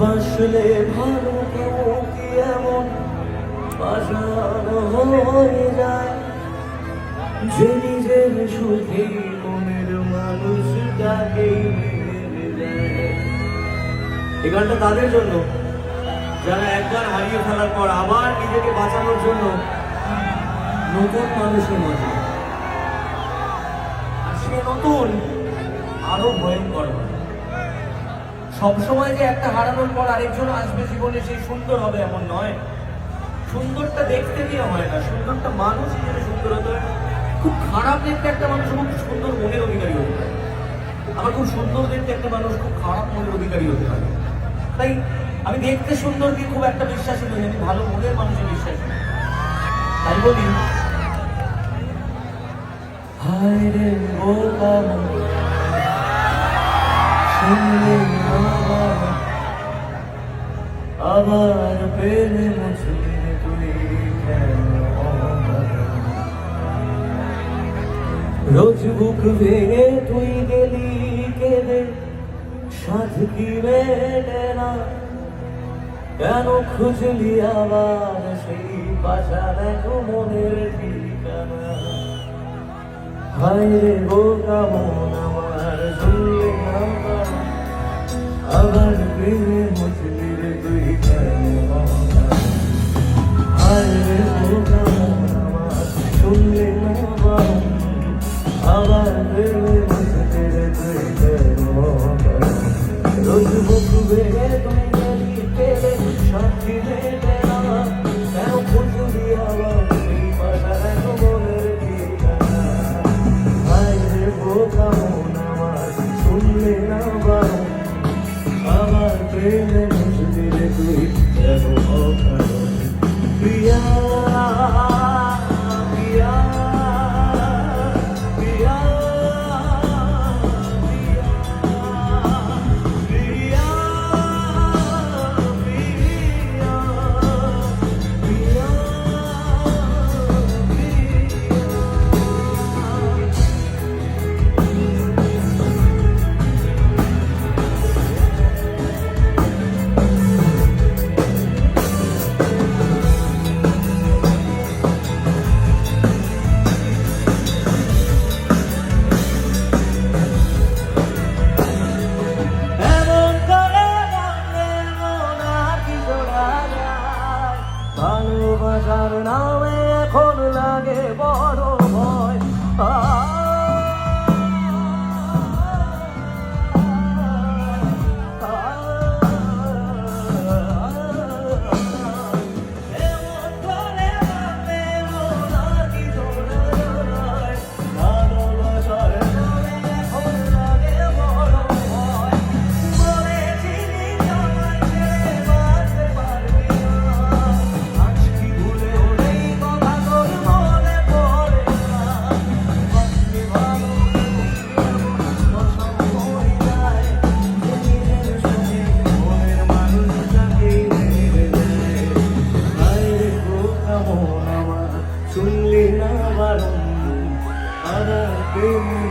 বুঝলে ভালো কি এমন পাশানো হয়ে যায়? যে নিজের সুখে মনের মানুষটাকে এই গানটা তাদের জন্য। যারা একবার হারিয়ে ফেলার পর আবার নিজেকে বাঁচানোর জন্য নতুন মানুষের মাঝে আর সে নতুন আরও ভয়ঙ্কর হয়। সবসময় যে একটা হারানোর পর আরেকজন আসবে জীবনে সেই সুন্দর হবে এমন নয়। সুন্দরটা দেখতে দিয়ে হয় না। সুন্দরটা মানুষ হিসেবে সুন্দর হতে হয়। খুব খারাপ দেখতে একটা মানুষ খুব সুন্দর মনের অধিকারী হতে পারে আবার খুব সুন্দর দেখতে একটা মানুষ খুব খারাপ মনের অধিকারী হতে পারে তাই আমি দেখতে সুন্দর দিয়ে খুব একটা বিশ্বাসী নই আমি ভালো মনের মানুষের বিশ্বাসী। তাই বলি হায় রে মন, শুনলে আবার পেলে মুছলি তুই রোজ বুক ভেঙে তুই গেলি কেঁদে, সাধ কি মেটে না? কেন খুঁজলি আবার সেই পাশা দেখো মনের ঠিকানা। হায় রে বোকা মন আবার প্রেমে মুছলি রে তুই? হায় রে আমার শুনলে আবার প্রেমে মুছলি রে তুই কেন অকারণ বোকা